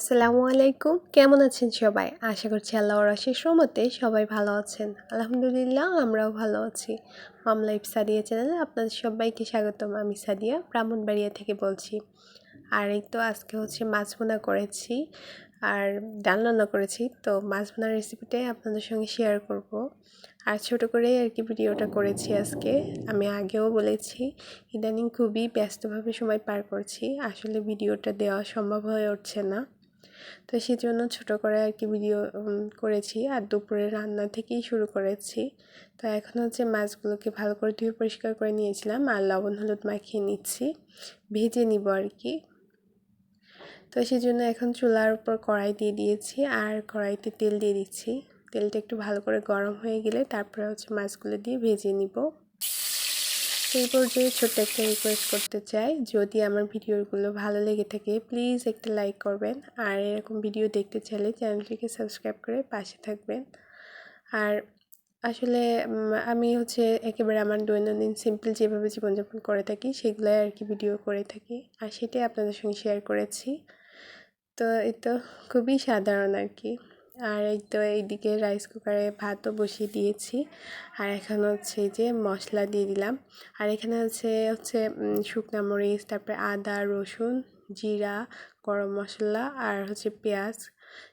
আসসালামু আলাইকুম। কেমন আছেন সবাই? আশা করছি আল্লাহর আশিস রহমতে সবাই ভালো আছেন। আলহামদুলিল্লাহ, আমরাও ভালো আছি। মাম লাইফ সাদিয়া চ্যানেলে আপনাদের সবাইকে স্বাগতম। আমি সাদিয়া, ব্রাহ্মণবাড়িয়া থেকে বলছি। আর এই তো আজকে হচ্ছে মাছ ভুনা করেছি আর ডাল রান্না করেছি। তো মাছ ভুনার রেসিপিটাই আপনাদের সঙ্গে শেয়ার করব। আর ছোট করেই আর কি ভিডিওটা করেছি আজকে। আমি আগেও বলেছি, ইদানিং খুবই ব্যস্তভাবে সময় পার করছি। আসলে ভিডিওটা দেওয়া সম্ভব হয়ে উঠছে না। তো সেই জন্য ছোটো করে আর কি ভিডিও করেছি আর দুপুরে রান্না থেকেই শুরু করেছি। তো এখন হচ্ছে মাছগুলোকে ভালো করে ধুয়ে পরিষ্কার করে নিয়েছিলাম আর লবণ, হলুদ মাখিয়ে নিচ্ছি। ভেজে নিব আর কি। তো সেই জন্য এখন চুলার উপর কড়াই দিয়ে দিয়েছি আর কড়াইতে তেল দিয়ে দিচ্ছি। তেলটা একটু ভালো করে গরম হয়ে গেলে তারপরে হচ্ছে মাছগুলো দিয়ে ভেজে নিব। এই পর্যায়ে ছোট্ট একটা রিকোয়েস্ট করতে চাই। যদি আমার ভিডিওগুলো ভালো লেগে থাকে প্লিজ একটা লাইক করবেন। আর এরকম ভিডিও দেখতে চাইলে চ্যানেলটিকে সাবস্ক্রাইব করে পাশে থাকবেন। আর আসলে আমি হচ্ছে একেবারে আমার দৈনন্দিন সিম্পল যেভাবে জীবনযাপন করে থাকি, সেগুলোই আর কি ভিডিও করে থাকি। আর সেটাই আপনাদের সঙ্গে শেয়ার করেছি। তো এই তো খুবই সাধারণ আর কি। আর এই তো এইদিকে রাইস কুকারে ভাতও বসিয়ে দিয়েছি। আর এখানে হচ্ছে যে মশলা দিয়ে দিলাম। আর এখানে হচ্ছে হচ্ছে শুকনা মরিচ, তারপরে আদা, রসুন, জিরা, গরম মশলা আর হচ্ছে পেঁয়াজ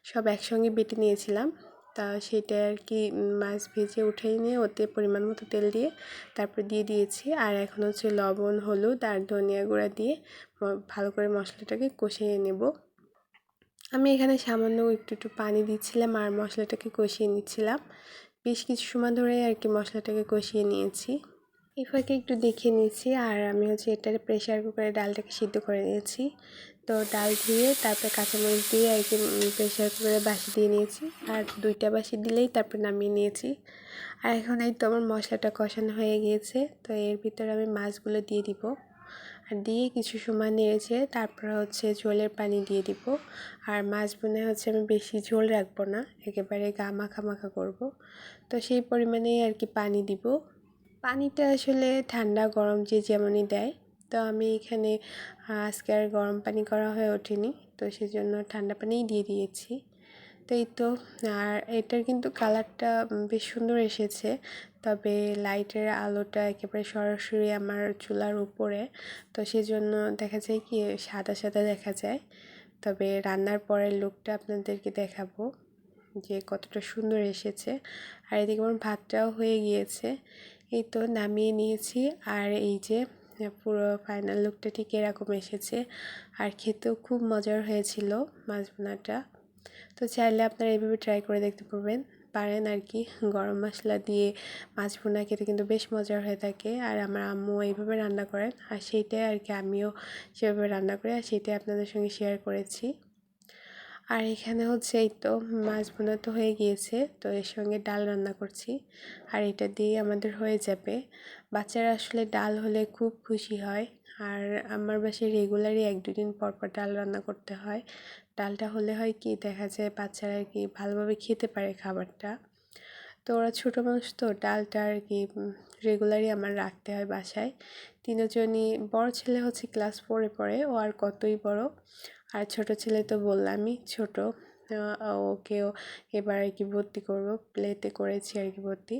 সব একসঙ্গে বেটে নিয়েছিলাম। তা সেটা আর কি মাছ ভেজে উঠে নিয়ে ওতে পরিমাণ মতো তেল দিয়ে তারপর দিয়ে দিয়েছি। আর এখন হচ্ছে লবণ, হলুদ আর ধনিয়া গুঁড়া দিয়ে ভালো করে মশলাটাকে কষিয়ে নেব। আমি এখানে সামান্য একটু একটু পানি দিচ্ছিলাম আর মশলাটাকে কষিয়ে নিচ্ছিলাম। বেশ কিছু সময় ধরে আর কি মশলাটাকে কষিয়ে নিয়েছি। এই একটু দেখে নিয়েছি আর আমি হচ্ছে এটার প্রেশার কুকারে ডালটাকে সিদ্ধ করে নিয়েছি। তো ডাল ধুয়ে তারপরে কাঁচামরিচ দিয়ে আর কি প্রেশার কুকারে বাসি দিয়ে নিয়েছি আর দুইটা বাসি দিলেই তারপর নামিয়ে নিয়েছি। আর এখন এই তো আমার মশলাটা কষানো হয়ে গিয়েছে, তো এর ভিতরে আমি মাছগুলো দিয়ে দিব। দিয়ে কিছু সময় নেড়েছে তারপর হচ্ছে ঝোলের পানি দিয়ে দিব। আর মাছ বোনে হচ্ছে আমি বেশি ঝোল রাখব না, একেবারে গা মাখা মাখা করব। তো সেই পরিমাণেই আর কি পানি দিব। পানিটা আসলে ঠান্ডা গরম যে যেমনই দেয়। তো আমি এখানে আজকে আর গরম পানি করা হয়ে ওঠেনি, তো সেজন্য ঠান্ডা পানিই দিয়ে দিয়েছি। তো এই তো, আর এটার কিন্তু কালারটা বেশ সুন্দর এসেছে। তবে লাইটের আলোটা একেবারে সরাসরি আমার চুলার উপরে। তো সেজন্য দেখা যায় কি, সাদা সাদা দেখা যায়। তবে রান্নার পরের লুকটা আপনাদেরকে দেখাবো, যে কতটা সুন্দর এসেছে। আর এদিকে আমার ভাতটাও হয়ে গিয়েছে। এই তো নামিয়ে নিয়েছি। আর এই যে, পুরো ফাইনাল লুকটা ঠিক এরকম এসেছে। আর খেতেও খুব মজার হয়েছিল মাছ বোনাটা তো চাইলে আপনারা এইভাবে ট্রাই করে দেখতে পারবেন। পারেন আর কি গরম মশলা দিয়ে মাছ ভুনা খেতে কিন্তু বেশ মজার হয়ে থাকে। আর আমার আম্মু এইভাবে রান্না করেন, আর সেইটাই আর কি আমিও সেভাবে রান্না করি, আর সেইটাই আপনাদের সঙ্গে শেয়ার করেছি। আর এখানে হচ্ছে এই তো মাছ বোনা তো হয়ে গিয়েছে, তো এর সঙ্গে ডাল রান্না করছি। আর এটা দিয়ে আমাদের হয়ে যাবে। বাচ্চারা আসলে ডাল হলে খুব খুশি হয়। আর আমার বাসায় রেগুলারই এক দুদিন পর পর ডাল রান্না করতে হয়। ডালটা হলে হয় কি, দেখা যায় বাচ্চারা আর কি ভালোভাবে খেতে পারে খাবারটা। তো ওরা ছোটো মানুষ তো, ডালটা আর কি রেগুলারই আমার রাখতে হয় বাসায়। তিনজনই বড় ছেলে হচ্ছে ক্লাস ফোরে পড়ে, ও আর কতই বড়। আর ছোট ছেলে তো বললামই, ছোট। ওকেও এবার আর কি ভর্তি করব প্লেতে করেছি আর কি ভর্তি।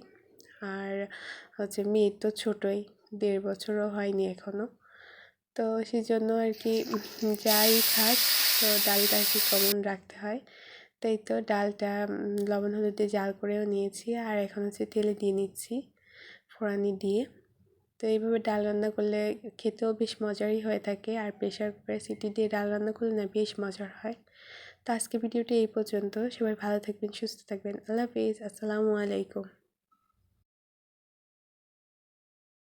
আর হচ্ছে মেয়ে তো ছোটোই, দেড় বছরও হয়নি এখনও তো সেই জন্য আর কি যাই খাক তো ডালটা আর কি কমন রাখতে হয়। তাই তো ডালটা লবণ হলুদ দিয়ে জাল করেও নিয়েছি আর এখন হচ্ছে তেলে দিয়ে নিচ্ছি ফোড়ানি দিয়ে। তো এইভাবে ডাল রান্না করলে খেতেও বেশ মজারই হয়ে থাকে আর প্রেশার কুকারে সিটি দিয়ে ডাল রান্না করলে না বেশ মজার হয়। তো আজকে ভিডিওটি এই পর্যন্ত। সবাই ভালো থাকবেন, সুস্থ থাকবেন। আল্লাহ হাফিজ। আসসালামু আলাইকুম।